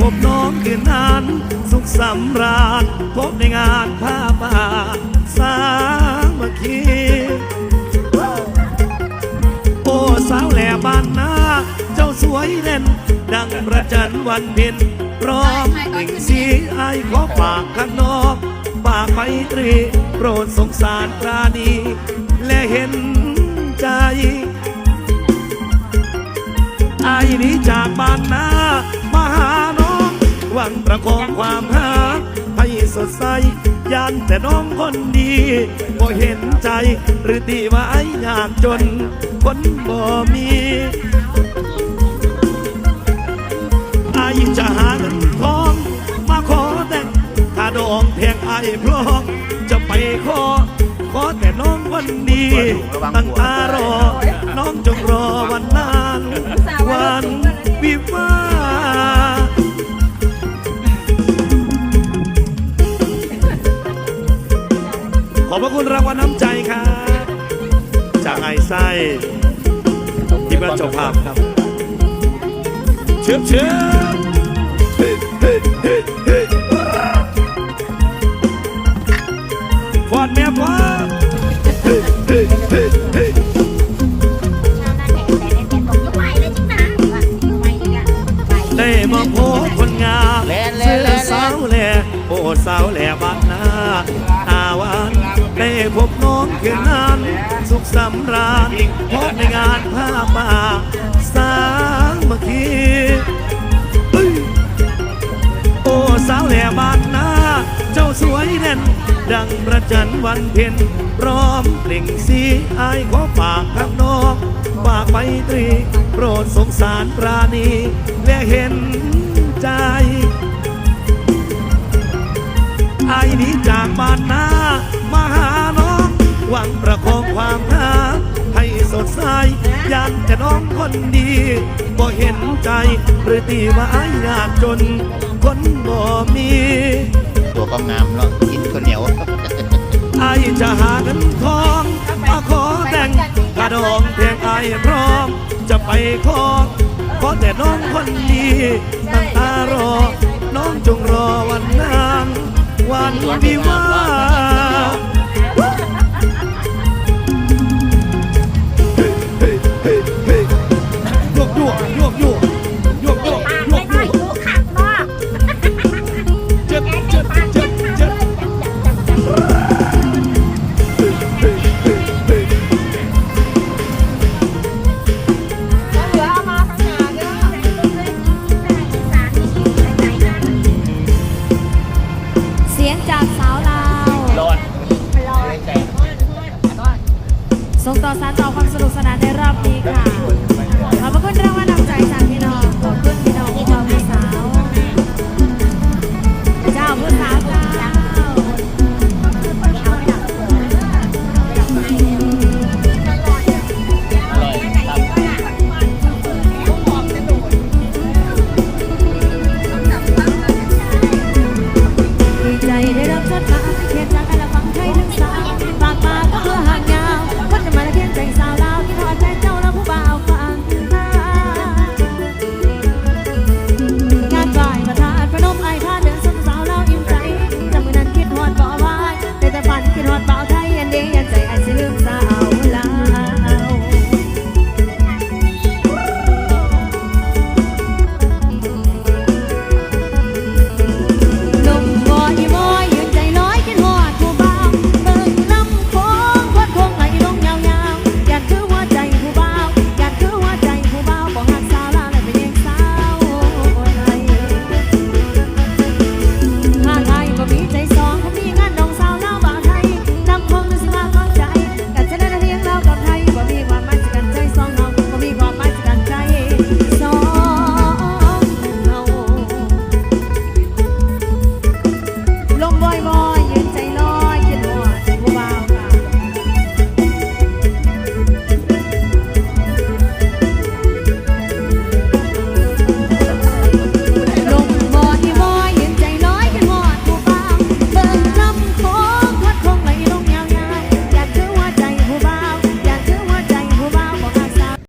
พบน้องคืนนั้น สุขสำราญพบในงานผ้าป่าสามัคคีโอ้สาวแหล่บ้านนาเจ้าสวยเด่น ดังประจันวันเพ็ญพร้อมหนึ่งสีไอายขอฝากข้างนอกฝากไปตรีโปรดสงสารปราณี และเห็นใจไอ้นี้จากบ้านนามาหาน หวังประคองความรักให้สดใสยันแต่น้องคนดีบ่เห็นใจหรือตีว่าไอ้ยากจน คนบ่มีไอ้จะหาเงินทอง มาขอแต่งถ้าดองแพงไอ้พร้อมจะไปขอขอแต่น้องคนดีตั้งตารอ น้องจงรอวันนั้นวันวิวา ระคุณรางวัลน้ำใจครับ จากไอไส้ที่บ้านเจ้าภาพครับเชิญเชิญ พบน้องคืนนั้น สุขสำราญพบในงานผ้าป่าสามัคคีเอ้ยโอ้สาวแหล่บานนาเจ้าสวยเด่น ดังประจันวันเพ็ญพร้อมเปล่งสีอายขอฝากข้างนอกฝากไปตรี โปรดสงสารปราณีและเห็นใจไอ้นี้จากบ้านนามาหา สดใสยันแต่น้องคนดีบ่เห็นใจหรือตีว่าไอ้ยากจน คนบ่มี ตัวก็งามเนาะกินข้าวเหนียวไอจะหาเงินทองมาขอแต่งกระดองเพียงไอพร้อม จะไปขอขอแต่น้องคนดีตั้งตารอ น้องจงรอวันนั้นวันวิวา